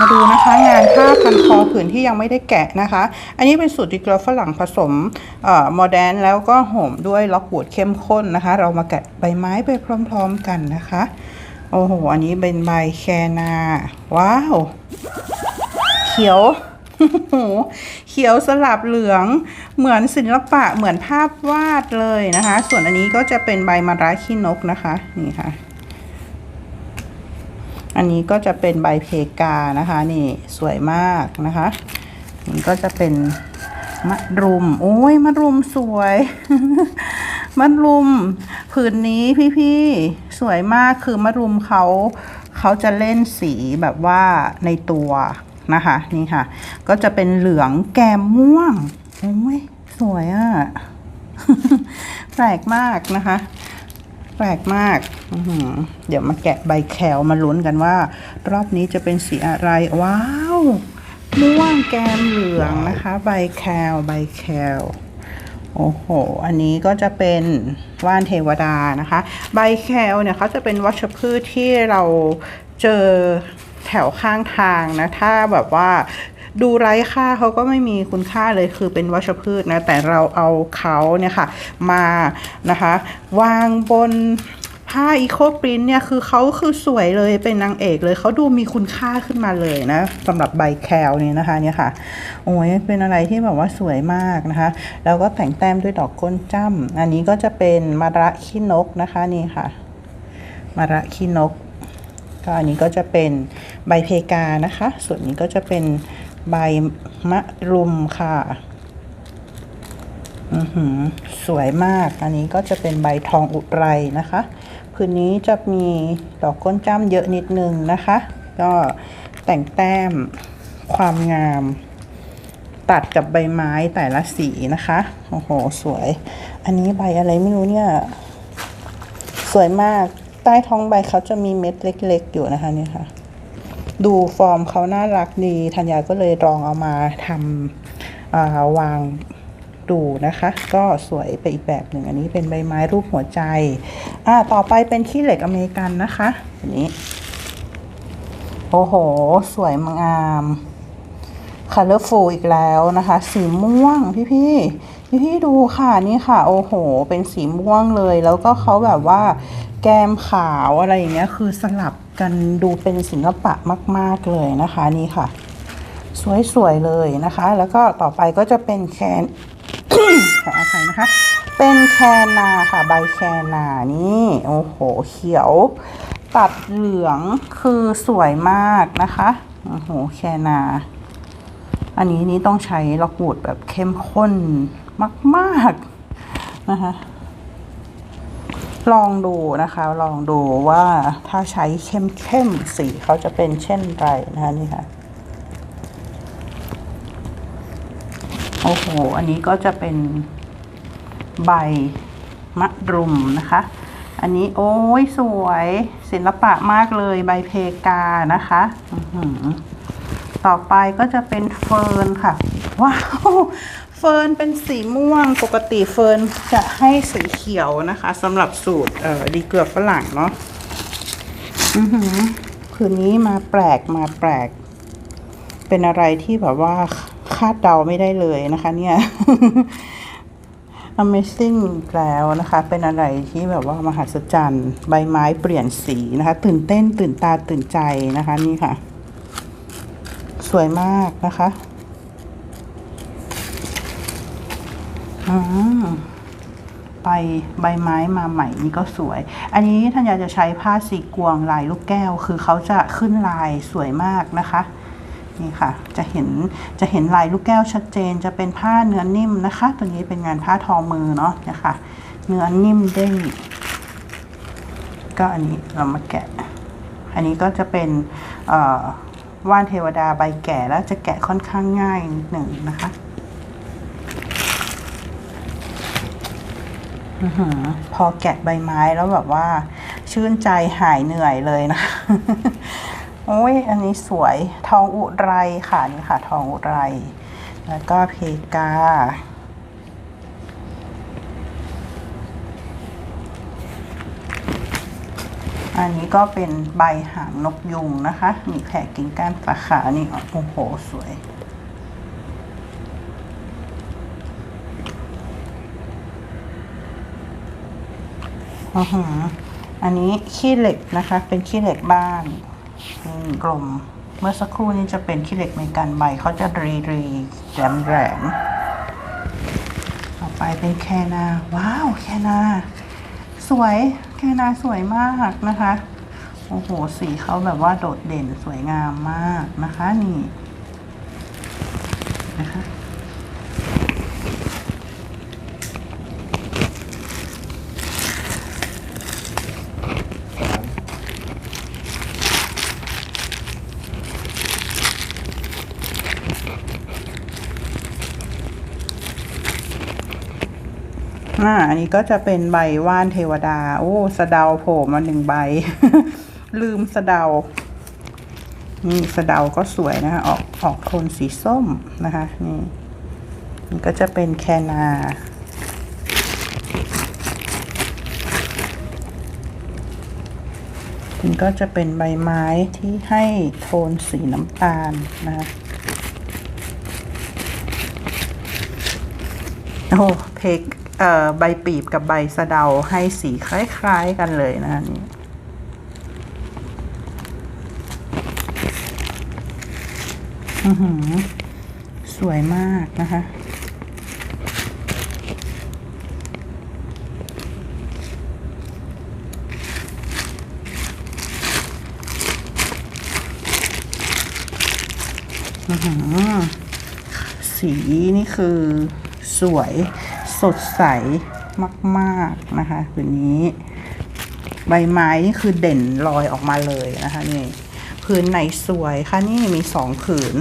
มาดูนะคะงานผ้าพันคอผืนที่ยังไม่ได้แกะนะคะ อันนี้เป็นสูตรดิกรอฝรั่งผสมเอ่อโมเดนแล้วก็ห่มด้วยล็อกบูดเข้มข้นนะคะ เรามาแกะใบไม้ไปพร้อมๆกันนะคะ โอ้โห อันนี้เป็นใบแคนา ว้าว เขียวเขียวสลับเหลืองเหมือนศิลปะเหมือนภาพวาดเลยนะคะ ส่วนอันนี้ก็จะเป็นใบมะระขี้นกนะคะ นี่ค่ะ อันนี้ก็จะเป็นใบเพกานะคะนี่สวยมากนะคะนี่ก็จะเป็นมะรุม โอ้ยมะรุมสวยมะรุมผืนนี้พี่ๆสวยมากคือมะรุมเขาเขาจะเล่นสีแบบว่าในตัวนะคะนี่ค่ะ ก็จะเป็นเหลืองแกมม่วงโอ้ยสวยอะ่ะแปลกมากนะคะ แปลกมากอื้อหือเดี๋ยวมาแกะใบแคลมาลุ้นกันว่า รอบนี้จะเป็นสีอะไร ว้าวม่วงแกมเหลืองนะคะ ใบแคลใบแคลโอ้โห อันนี้ก็จะเป็นว่านเทวดานะคะ ใบแคลเนี่ยเขาจะเป็นวัชพืชที่เราเจอแถวข้างทางนะ ถ้าแบบว่า ดูไร้ค่าเขาก็ไม่มีคุณค่าเลยคือเป็นวัชพืชนะแต่เราเอาเขาเนี่ยค่ะมานะคะวางบนผ้าอีโคปรินเนี่ยคือเขาคือสวยเลยเป็นนางเอกเลยเขาดูมีคุณค่าขึ้นมาเลยนะสำหรับใบแคลเนี่ยนะคะเนี่ยค่ะโอ้ยเป็นอะไรที่แบบว่าสวยมากนะคะแล้วก็แต่งแต้มด้วยดอกก้นจ้ำอันนี้ก็จะเป็นมะระขี้นกนะคะนี่ค่ะมะระขี้นกก็อันนี้ก็จะเป็นใบเพกานะคะ ส่วนนี้ก็จะเป็น ใบมะรุมค่ะอือหือสวยมาก อันนี้ก็จะเป็นใบทองอุไรนะคะพื้นนี้จะมีดอกก้นจ้ำเยอะนิดนึงนะคะ ก็แต่งแต้มความงาม ตัดกับใบไม้แต่ละสีนะคะ โอ้โห สวย อันนี้ใบอะไรไม่รู้เนี่ย สวยมาก ใต้ท้องใบเขาจะมีเม็ดเล็ก ๆ อยู่นะคะเนี่ยค่ะ ดูฟอร์มเขาน่ารักดีธัญญาก็เลยลองเอามาทำาวางดูนะคะ ก็สวยไปอีกแบบหนึ่งอันนี้เป็นใบไม้รูปหัวใจ อ่าต่อไปเป็นขี้เหล็กอเมริกันนะคะอันนี้ โอ้โห สวยงาม colorful อีกแล้วนะคะ สีม่วงพี่พี่พี่พี่ดูค่ะนี่ค่ะ โอ้โห เป็นสีม่วงเลย แล้วก็เขาแบบว่าแก้มขาวอะไรอย่างเงี้ยคือสลับ กันดูเป็นศิลปะมาก ๆ เลยนะคะนี่ค่ะ สวย ๆ เลยนะคะ แล้วก็ต่อไปก็จะเป็นแคนขออภัยนะคะ เป็นแคนาค่ะ ใบแคนานี่โอ้โหเขียว ตัดเหลืองคือสวยมากนะคะโอ้โหแคนา อันนี้นี่ต้องใช้ล็อกบูดแบบเข้มข้นมาก ๆ นะคะ ลองดูนะคะ ลองดูว่าถ้าใช้เข้มๆสีเขาจะเป็นเช่นไรนะคะนี่ค่ะ โอ้โห อันนี้ก็จะเป็นใบมะรุมนะคะ อันนี้โอ้ยสวยศิลปะมากเลยใบเพกานะคะต่อไปก็จะเป็นเฟิร์นค่ะ ว้าว เฟิร์นเป็นสีม่วงปกติเฟิร์นจะให้สีเขียวนะคะสำหรับสูตรเอ่อดีเกลือฝรั่งเนาะอือหือคืนนี้มาแปลกมาแปลก เป็นอะไรที่แบบว่าคาดเดาไม่ได้เลยนะคะเนี่ย Amazing แล้วนะคะ เป็นอะไรที่แบบว่ามหัศจรรย์ใบไม้เปลี่ยนสีนะคะ ตื่นเต้นตื่นตาตื่นใจนะคะนี่ค่ะ สวยมากนะคะอืม ใบใบไม้มาใหม่นี่ก็สวย อันนี้ท่านอยากจะใช้ผ้าสีกวงลายลูกแก้ว คือเขาจะขึ้นลายสวยมากนะคะนี่ค่ะ จะเห็น จะเห็นลายลูกแก้วชัดเจน จะเป็นผ้าเนื้อนิ่มนะคะ ตัวนี้เป็นงานผ้าทอมือเนาะเนี่ยค่ะ เนื้อนิ่มเด้ง ก็อันนี้เรามาแกะ อันนี้ก็จะเป็นว่านเทวดาใบแก่แล้วจะแกะค่อนข้างง่ายนิดหนึ่งนะคะอื้อหือ พอแกะใบไม้แล้วแบบว่า ชื่นใจหายเหนื่อยเลยนะ โอ้ย อันนี้สวยทองอุไรค่ะนี่ค่ะ ทองอุไร แล้วก็เพกาออันนี้ก็เป็นใบหางนกยุงนะคะ มีแผลกิ่งก้านสาขา นี่ โอ้โห สวย อือหืออันนี้ขี้เหล็กนะคะ เป็นขี้เหล็กบ้านนี่กลม เมื่อสักครู่นี้จะเป็นขี้เหล็กในการใบเขาจะรีรีแหลมแหลมต่อไปเป็นแคนา ว้าว แคนา สวย แคนาสวยมากนะคะ โอ้โห สีเขาแบบว่าโดดเด่นสวยงามมากนะคะนี่นะคะ อ่าอันนี้ก็จะเป็นใบว่านเทวดา โอ้สะเดาโผล่มาหนึ่งใบ ลืมสะเดานี่สะเดาก็สวยนะคะ ออกออกโทนสีส้มนะคะ นี่นี่ก็จะเป็นแคนานี่ก็จะเป็นใบไม้ที่ให้โทนสีน้ำตาลนะคะโอ้เพก ใบปีบกับใบสะเดาให้สีคล้าย ๆ กันเลยนะนี่หือสวยมากนะคะ สีนี่คือสวย ดใสมากๆนะคะผืนนี้ ใบไม้นี่คือเด่นลอยออกมาเลยนะคะนี่พื้นไหนสวยค่ะนี่มีสองผืน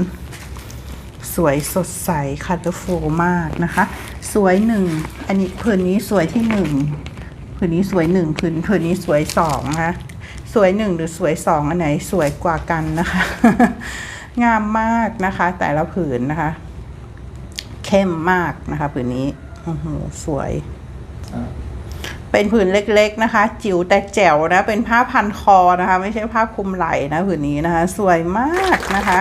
สวยสดใสคัตเตอร์โฟมากนะคะ สวยหนึ่งอันนี้ผืนนี้สวยที่หนึ่งผืนนี้สวยหนึ่งผืนผืนนี้สวยสองนะคะสวยหนึ่งหรือสวยสองอันไหนสวยกว่ากันนะคะ งามมากนะคะ แต่ละผืนนะคะ เข้มมากนะคะผืนนี้ โอ้โหสวย เป็นผืนเล็กๆนะคะ จิ๋วแต่แจ๋วนะ เป็นผ้าพันคอนะคะ ไม่ใช่ผ้าคลุมไหล่นะผืนนี้นะคะ สวยมากนะคะ